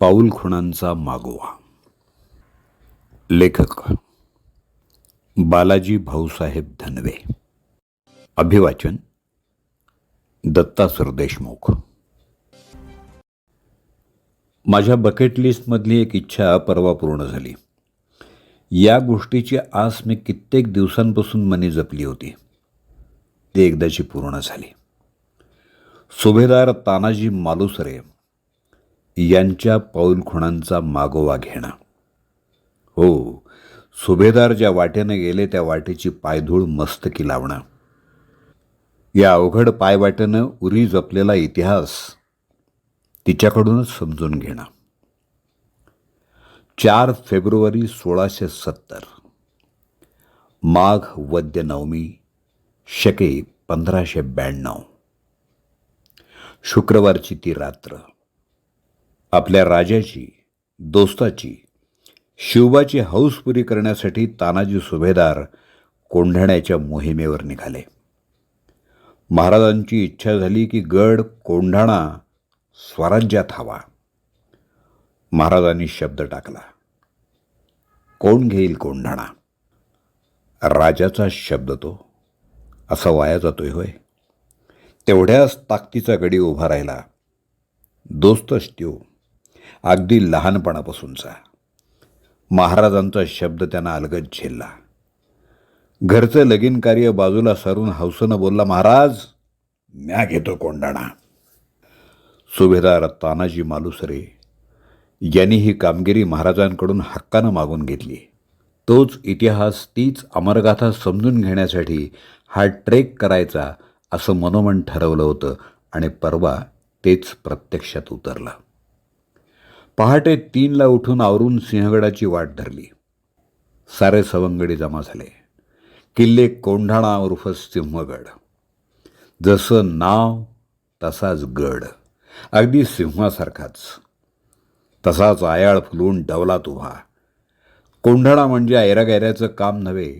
पाऊल खुणांचा मागोवा. लेखक बालाजी भाऊसाहेब धनवे. अभिवाचन दत्ता सरदेशमुख. माझ्या बकेट लिस्टमधली एक इच्छा परवा पूर्ण झाली. या गोष्टीची आस मी कित्येक दिवसांपासून मनी जपली होती. ती एकदाची पूर्ण झाली. सुभेदार तानाजी मालुसरे यांच्या पाऊलखुणांचा मागोवा घेणं. हो सुभेदार ज्या वाटेनं गेले त्या वाटेची पायधूळ मस्तकी लावणं. या अवघड पायवाटेनं उरी जपलेला इतिहास तिच्याकडूनच समजून घेणं. चार फेब्रुवारी सोळाशे सत्तर. माघ वद्य नवमी शके पंधराशे ब्याण्णव. शुक्रवारची ती रात्र. आपल्या राजाची दोस्ताची शिवबाची हौस पुरी करण्यासाठी तानाजी सुभेदार कोंढाण्याच्या मोहिमेवर निघाले. महाराजांची इच्छा झाली की गड कोंढाणा स्वराज्यात हवा. महाराजांनी शब्द टाकला कोण घेईल कोंढाणा? राजाचा शब्द तो असा वाया जातोय होय. तेवढ्याच ताकदीचा गडी उभा राहिला. दोस्तच त्यो अगदी लहानपणापासूनचा. महाराजांचा शब्द त्यांना अलगद झेलला. घरचं लगीन कार्य बाजूला सारून हौसनं बोलला महाराज म्या घेतो कोंडाणा सुभेदार तानाजी मालुसरे यांनी ही कामगिरी महाराजांकडून हक्कानं मागून घेतली. तोच इतिहास तीच अमरगाथा समजून घेण्यासाठी हा ट्रेक करायचा असं मनोमन ठरवलं होतं आणि परवा तेच प्रत्यक्षात उतरलं. पहाटे तीनला उठून आवरून सिंहगडाची वाट धरली. सारे सवंगडी जमा झाले. किल्ले कोंढाणा उर्फ सिंहगड. जसं नाव तसाच गड. अगदी सिंहासारखाच. तसाच आयाळ फुलून डवलात उभा. कोंढाणा म्हणजे ऐरागैऱ्याचं काम नव्हे.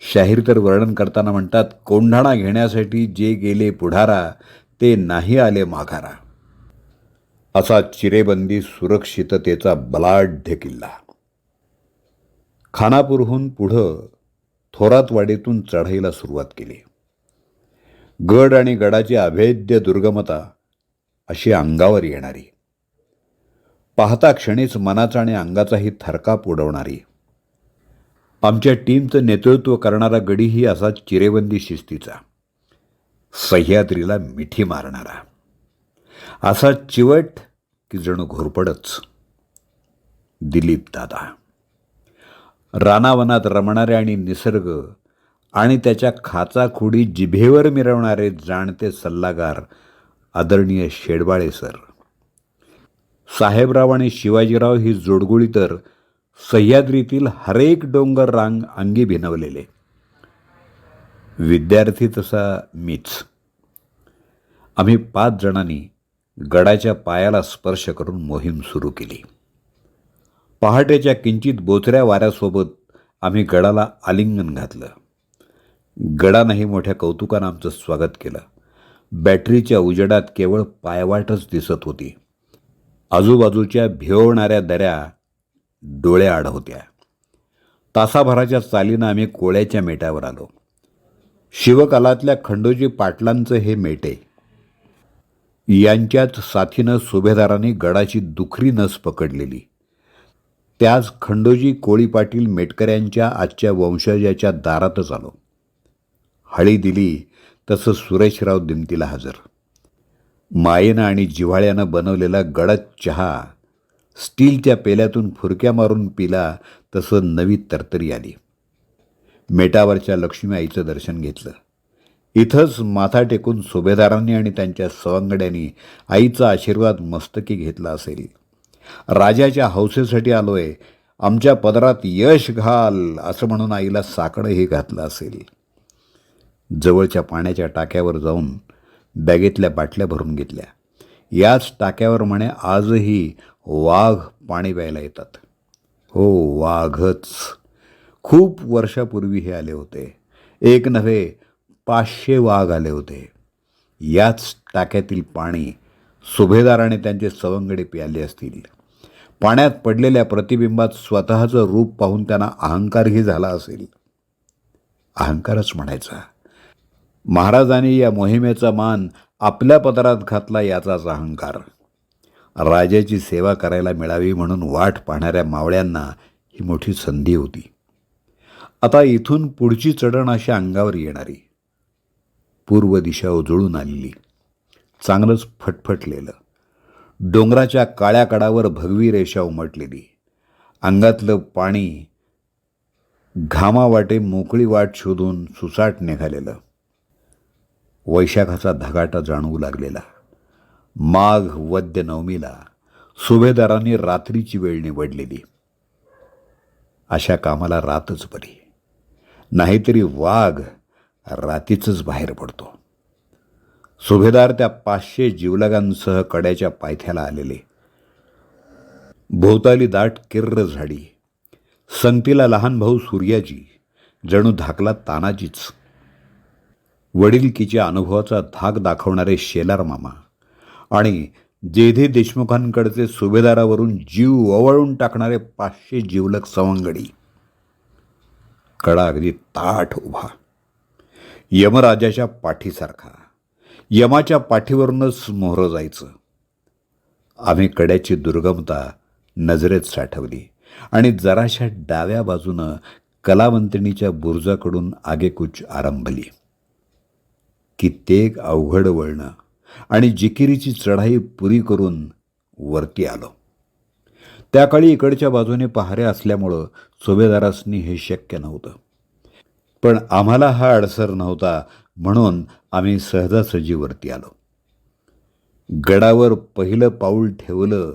शाहीर तर वर्णन करताना म्हणतात कोंढाणा घेण्यासाठी जे गेले पुढारा ते नाही आले माघारा. असा चिरेबंदी सुरक्षिततेचा बलाढ्य किल्ला. खानापूरहून पुढं थोरातवाडीतून चढाईला सुरुवात केली. गड आणि गडाची अभेद्य दुर्गमता अशी अंगावर येणारी. पाहता क्षणीच मनाचा आणि अंगाचाही थरकाप उडवणारी. आमच्या टीमचं नेतृत्व करणारा गडीही असा चिरेबंदी शिस्तीचा. सह्याद्रीला मिठी मारणारा. असा चिवट की जणू घोरपडच. दिलीप दादा. रानावनात रमणारे आणि निसर्ग आणि त्याच्या खाचाखुडी जिभेवर मिरवणारे जाणते सल्लागार आदरणीय शेडबाळे सर. साहेबराव आणि शिवाजीराव ही जोडगोळी तर सह्याद्रीतील हरेक डोंगर रांग अंगी भिनवलेले. विद्यार्थी तसा मीच. आम्ही पाच जणांनी गडाच्या पायाला स्पर्श करून मोहीम सुरू केली. पहाटेच्या किंचित बोचऱ्या वाऱ्यासोबत आम्ही गडाला आलिंगन घातलं. गडानंही मोठ्या कौतुकानं आमचं स्वागत केलं. बॅटरीच्या उजेडात केवळ पायवाटच दिसत होती. आजूबाजूच्या भिवणाऱ्या दऱ्या डोळ्याआड होत्या. तासाभराच्या चालीनं आम्ही कोळ्याच्या मेट्यावर आलो. शिवकालातल्या खंडोजी पाटलांचं हे मेटे यांच्याच साथीनं सुभेदारांनी गडाची दुखरी नस पकडलेली. त्याच खंडोजी कोळी पाटील मेटकऱ्यांच्या आजच्या वंशजाच्या दारातच आलो. हळी दिली तसं सुरेशराव दिमतीला हजर. मायेनं आणि जिव्हाळ्यानं बनवलेला गडद चहा स्टीलच्या पेल्यातून फुरक्या मारून पिला तसं नवी तरतरी आली. मेटावरच्या लक्ष्मी आईचं दर्शन घेतलं. इथंच माथा टेकून सुभेदारांनी आणि त्यांच्या सवंगड्यांनी आईचा आशीर्वाद मस्तकी घेतला असेल. राजाच्या हौसेसाठी आलोय. आमच्या पदरात यश घाल असं म्हणून आईला साकडंही घातलं असेल. जवळच्या पाण्याच्या टाक्यावर जाऊन बॅगेतल्या बाटल्या भरून घेतल्या. याच टाक्यावर म्हणे आजही वाघ पाणी प्यायला येतात. हो वाघच. खूप वर्षापूर्वी हे आले होते. एक नव्हे पाचशे वाघ आले होते. याच टाक्यातील पाणी सुभेदाराने त्यांचे सवंगडे प्याले असतील. पाण्यात पडलेल्या प्रतिबिंबात स्वतःचं रूप पाहून त्यांना अहंकारही झाला असेल. अहंकारच म्हणायचा. महाराजांनी या मोहिमेचा मान आपल्या पदरात घातला याचाच अहंकार. राजाची सेवा करायला मिळावी म्हणून वाट पाहणाऱ्या मावळ्यांना ही मोठी संधी होती. आता इथून पुढची चढण अशा अंगावर येणारी. पूर्व दिशा उजळून आलेली चांगलंच फटफटलेलं. डोंगराच्या काळ्या कडावर भगवी रेषा उमटलेली. अंगातलं पाणी घामावाटे मोकळी वाट शोधून सुसाट निघालेलं. वैशाखाचा धगाटा जाणवू लागलेला. माघ वद्य नवमीला सुभेदारांनी रात्रीची वेळ निवडलेली. अशा कामाला रातच बरी. नाहीतरी वाघ रातीचंच बाहेर पडतो. सुभेदार त्या पाचशे जीवलगांसह कड्याच्या पायथ्याला आलेले. भोवताली दाट किर्र झाडी. संगतीला लहान भाऊ सूर्याजी जणू धाकला तानाजीच. वडीलकीच्या अनुभवाचा धाक दाखवणारे शेलार मामा आणि जेधे देशमुखांकडचे सुभेदारावरून जीव ओवाळून टाकणारे पाचशे जीवलक सवंगडी. कडा अगदी ताठ उभा. यमराजाच्या पाठीसारखा. यमाच्या पाठीवरूनच मोहरं जायचं. आम्ही कड्याची दुर्गमता नजरेत साठवली आणि जराशा डाव्या बाजूनं कलावंतिणीच्या बुरुजाकडून आगेकूच आरंभली. कित्येक अवघड वळणं आणि जिकिरीची चढाई पुरी करून वरती आलो. त्या काळी इकडच्या बाजूने पहाऱ्या असल्यामुळं सुभेदारासनी हे शक्य नव्हतं. पण आम्हाला हा अडसर नव्हता म्हणून आम्ही सहजासहजीवरती आलो. गडावर पहिलं पाऊल ठेवलं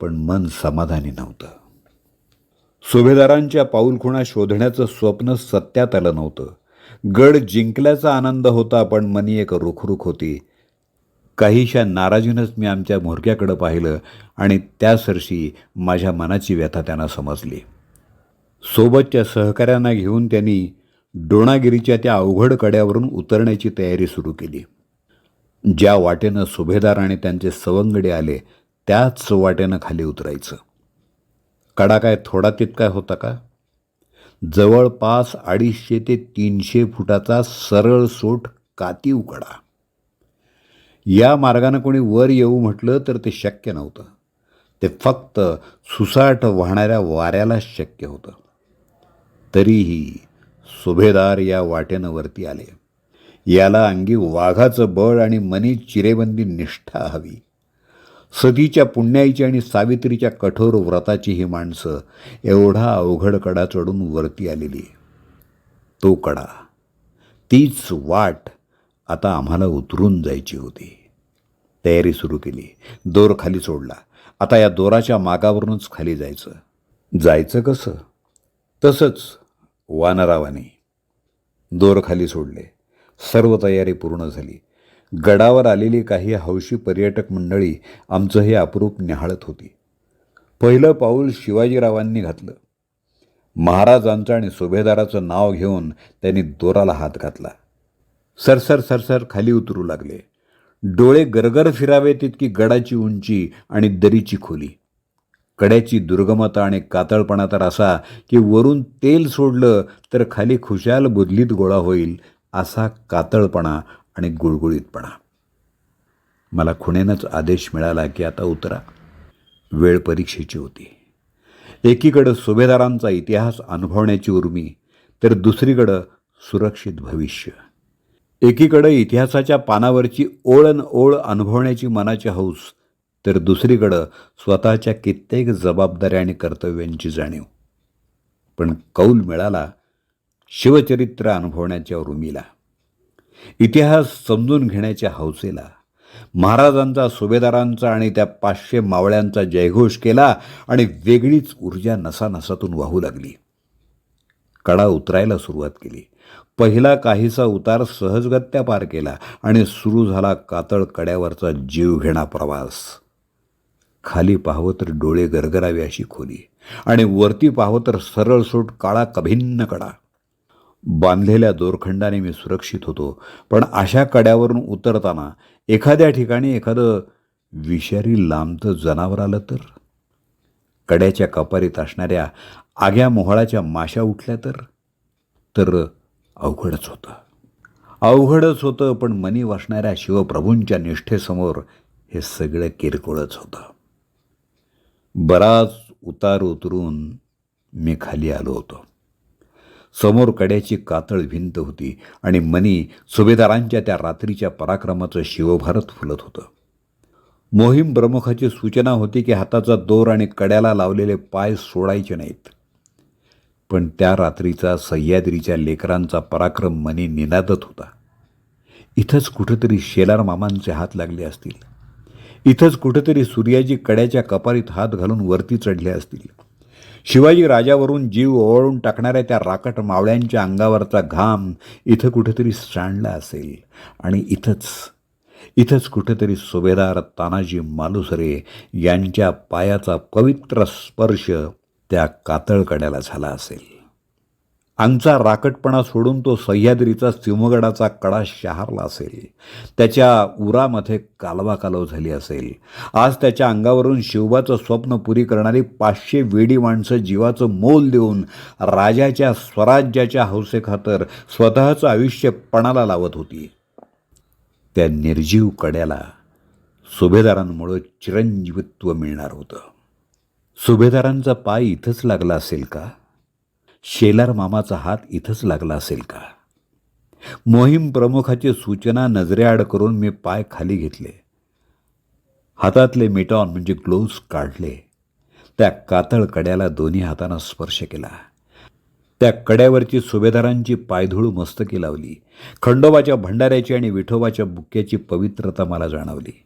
पण मन समाधानी नव्हतं. सुभेदारांच्या पाऊलखुणा शोधण्याचं स्वप्न सत्यात आलं नव्हतं. गड जिंकल्याचा आनंद होता पण मनी एक रुखरुख होती. काहीशा नाराजीनंच मी आमच्या म्होरक्याकडं पाहिलं आणि त्या सरशी माझ्या मनाची व्यथा त्यांना समजली. सोबतच्या सहकाऱ्यांना घेऊन त्यांनी डोणागिरीच्या त्या अवघड कड्यावरून उतरण्याची तयारी सुरू केली. ज्या वाटेनं सुभेदार आणि त्यांचे सवंगडे आले त्याच वाटेनं खाली उतरायचं. कडा काय थोडा तितकाय होता का? जवळपास अडीचशे ते तीनशे फुटाचा सरळ सोट काती उकडा. या मार्गानं कोणी वर येऊ म्हटलं तर ते शक्य नव्हतं. ते फक्त सुसाट वाहणाऱ्या वाऱ्यालाच शक्य होतं. तरीही सुभेदार या वाटेनं वरती आले. याला अंगी वाघाचं बळ आणि मनी चिरेबंदी निष्ठा हवी. सतीच्या पुण्याईची आणि सावित्रीच्या कठोर व्रताची ही माणसं एवढा अवघड कडा चढून वरती आलेली. तो कडा. तीच वाट आता आम्हाला उतरून जायची होती. तयारी सुरू केली. दोर खाली सोडला. आता या दोराच्या मागावरूनच खाली जायचं. जायचं कसं? तसंच वानरावाने दोर खाली सोडले. सर्व तयारी पूर्ण झाली. गडावर आलेली काही हौशी पर्यटक मंडळी आमचं हे अप्रूप निहाळत होती. पहिलं पाऊल शिवाजीरावांनी घातलं. महाराजांचं आणि सुभेदाराचं नाव घेऊन त्यांनी दोराला हात घातला. सरसर सरसर खाली उतरू लागले. डोळे गरगर फिरावे तितकी गडाची उंची आणि दरीची खोली. कड्याची दुर्गमता आणि कातळपणा तर असा की वरून तेल सोडलं तर खाली खुशाल बुदलीत गोळा होईल असा कातळपणा आणि गुळगुळीतपणा. मला खुणेनंच आदेश मिळाला की आता उतरा. वेळ परीक्षेची होती. एकीकडं सुभेदारांचा इतिहास अनुभवण्याची उर्मी तर दुसरीकडं सुरक्षित भविष्य. एकीकडं इतिहासाच्या पानावरची ओळन ओळ अनुभवण्याची मनाची हौस तर दुसरीकडं स्वतःच्या कित्येक जबाबदाऱ्या आणि कर्तव्यांची जाणीव. पण कौल मिळाला शिवचरित्र अनुभवण्याच्या उर्मीला इतिहास समजून घेण्याच्या हौसेला. महाराजांचा सुभेदारांचा आणि त्या पाचशे मावळ्यांचा जयघोष केला आणि वेगळीच ऊर्जा नसानसातून वाहू लागली. कडा उतरायला सुरुवात केली. पहिला काहीसा उतार सहजगत्या पार केला आणि सुरू झाला कातळ कड्यावरचा जीवघेणा प्रवास. खाली पाहावं तर डोळे गरगरावे अशी खोली आणि वरती पाहावं तर सरळ सोट काळा कभिन्न कडा. बांधलेल्या दोरखंडाने मी सुरक्षित होतो पण अशा कड्यावरून उतरताना एखाद्या ठिकाणी एखादं विषारी लांबतं जनावर आलं तर? कड्याच्या कपारीत असणाऱ्या आग्या मोहळाच्या माशा उठल्या तर? तर अवघडच होतं. अवघडच होतं पण मनी वासणाऱ्या शिवप्रभूंच्या निष्ठेसमोर हे सगळं किरकोळच होतं. बराच उतार उतरून मी खाली आलो होतो. समोर कड्याची कातळ भिंत होती आणि मनी सुभेदारांच्या त्या रात्रीच्या पराक्रमाचं शिवभारत फुलत होतं. मोहीम प्रमुखाची सूचना होती की हाताचा दोर आणि कड्याला लावलेले पाय सोडायचे नाहीत. पण त्या रात्रीचा सह्याद्रीच्या लेकरांचा पराक्रम मनी निनादत होता. इथंच कुठंतरी शेलार मामांचे हात लागले असतील. इथंच कुठंतरी सूर्याजी कड्याच्या कपारीत हात घालून वरती चढले असतील. शिवाजी राजावरून जीव ओवाळून टाकणाऱ्या त्या राकट मावळ्यांच्या अंगावरचा घाम इथं कुठेतरी सांडला असेल. आणि इथंच इथंच कुठेतरी सुभेदार तानाजी मालुसरे यांच्या पायाचा पवित्र स्पर्श त्या कातळकड्याला झाला असेल. अंगचा राकटपणा सोडून तो सह्याद्रीचा सिंहगडाचा कडा शहारला असेल. त्याच्या उरामध्ये कालवा कालव झाली असेल. आज त्याच्या अंगावरून शिवबाचं स्वप्न पुरी करणारी पाचशे वेडी माणसं जीवाचं मोल देऊन राजाच्या स्वराज्याच्या हौसेखातर स्वतःचं आयुष्य पणाला लावत होती. त्या निर्जीव कड्याला सुभेदारांमुळं चिरंजीवित्व मिळणार होतं. सुभेदारांचा पाय इथंच लागला असेल का? शेलार मामाचा हात इथंच लागला असेल का? मोहीम प्रमुखाची सूचना नजरेआड करून मी पाय खाली घेतले. हातातले मिटॉन म्हणजे ग्लोव्ज काढले. त्या कातळ कड्याला दोन्ही हातानं स्पर्श केला. त्या कड्यावरची सुभेदारांची पायधूळ मस्तकी लावली. खंडोबाच्या भंडाऱ्याची आणि विठोबाच्या बुक्क्याची पवित्रता मला जाणवली.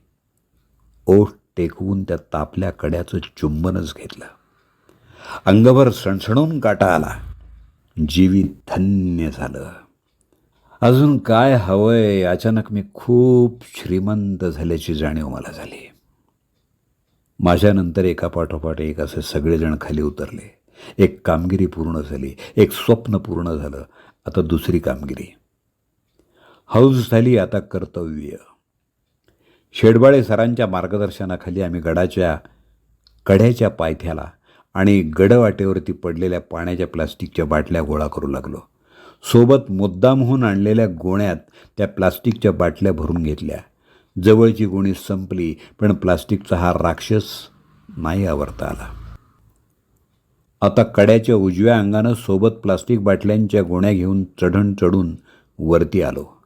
ओठ टेकवून त्या तापल्या कड्याचं चुंबनच घेतलं. अंगभर सणसणून काटा आला. जीवित धन्य झालं. अजून काय हवंय अचानक मी खूप श्रीमंत झाल्याची जाणीव मला झाली. माझ्यानंतर एका पाठोपाठ एक असे सगळेजण खाली उतरले. एक कामगिरी पूर्ण झाली. एक स्वप्न पूर्ण झालं. आता दुसरी कामगिरी. हौस झाली आता कर्तव्य. शेडबाळे सरांच्या मार्गदर्शनाखाली आम्ही गडाच्या कड्याच्या पायथ्याला आणि गडवाटेवरती पडलेल्या पाण्याच्या प्लास्टिकच्या बाटल्या गोळा करू लागलो. सोबत मुद्दामहून आणलेल्या गोण्यात त्या प्लास्टिकच्या बाटल्या भरून घेतल्या. जवळची गोणी संपली पण प्लास्टिकचा हा राक्षस नाही आवरता आला. आता कड्याच्या उजव्या अंगानं सोबत प्लास्टिक बाटल्यांच्या गोण्या घेऊन चढण चढून वरती आलो.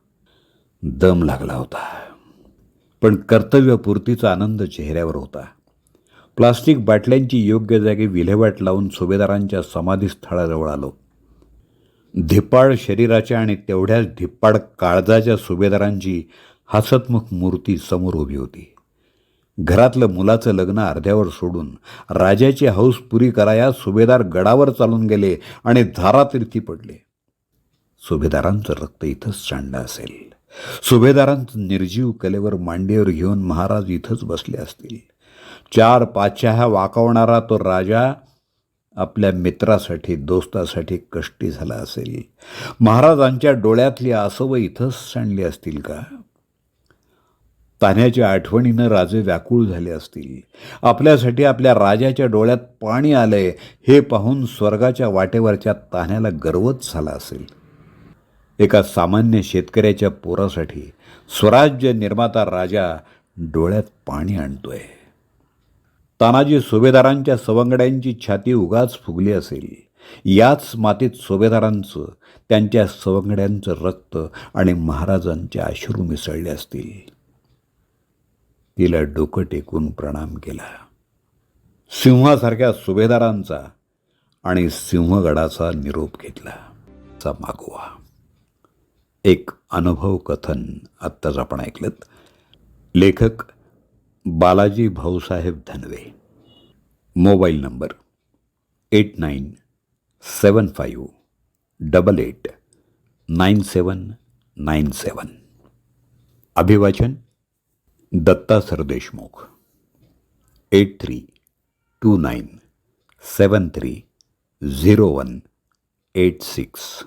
दम लागला होता. पण कर्तव्यपूर्तीचा आनंद चेहऱ्यावर होता. प्लास्टिक बाटल्यांची योग्य जागी विल्हेवाट लावून सुभेदारांच्या समाधीस्थळाजवळ आलो. धिप्पाड शरीराच्या आणि तेवढ्याच धिप्पाड काळजाच्या सुभेदारांची हसतमुख मूर्ती समोर उभी होती. घरातलं मुलाचं लग्न अर्ध्यावर सोडून राजाची हौस पुरी कराया सुभेदार गडावर चालून गेले आणि धारातीर्थी पडले. सुभेदारांचं रक्त इथंच सांडलं असेल. सुभेदारांचं निर्जीव कलेवर मांडीवर घेऊन महाराज इथंच बसले असतील. चार पाचशा वाकवणारा तो राजा आपल्या मित्रासाठी दोस्तासाठी कष्टी झाला असेल. महाराजांच्या डोळ्यातली आसवं इथंच सांडली असतील का? तान्ह्याच्या आठवणीनं राजे व्याकुळ झाले असतील. आपल्यासाठी आपल्या राजाच्या डोळ्यात पाणी आलंय हे पाहून स्वर्गाच्या वाटेवरच्या तान्ह्याला गर्वच झाला असेल. एका सामान्य शेतकऱ्याच्या पोरासाठी स्वराज्य निर्माता राजा डोळ्यात पाणी आणतोय. तानाजी सुभेदारांच्या सवंगड्यांची छाती उगाच फुगली असेल याच मातीत सुभेदारांचं त्यांच्या सवंगड्यांचं रक्त आणि महाराजांचे अश्रू मिसळले असतील. तिला डोकं टेकून प्रणाम केला. सिंहासारख्या सुभेदारांचा आणि सिंहगडाचा निरोप घेतला. चा मागोवा. एक अनुभव कथन आत्ताच आपण ऐकलं लेखक Balaji Bhausaheb Dhanwe. Mobile number eight nine seven five double eight nine seven nine seven. अभिवाचन Datta Sardeshmukh eight three two nine seven three zero one eight six.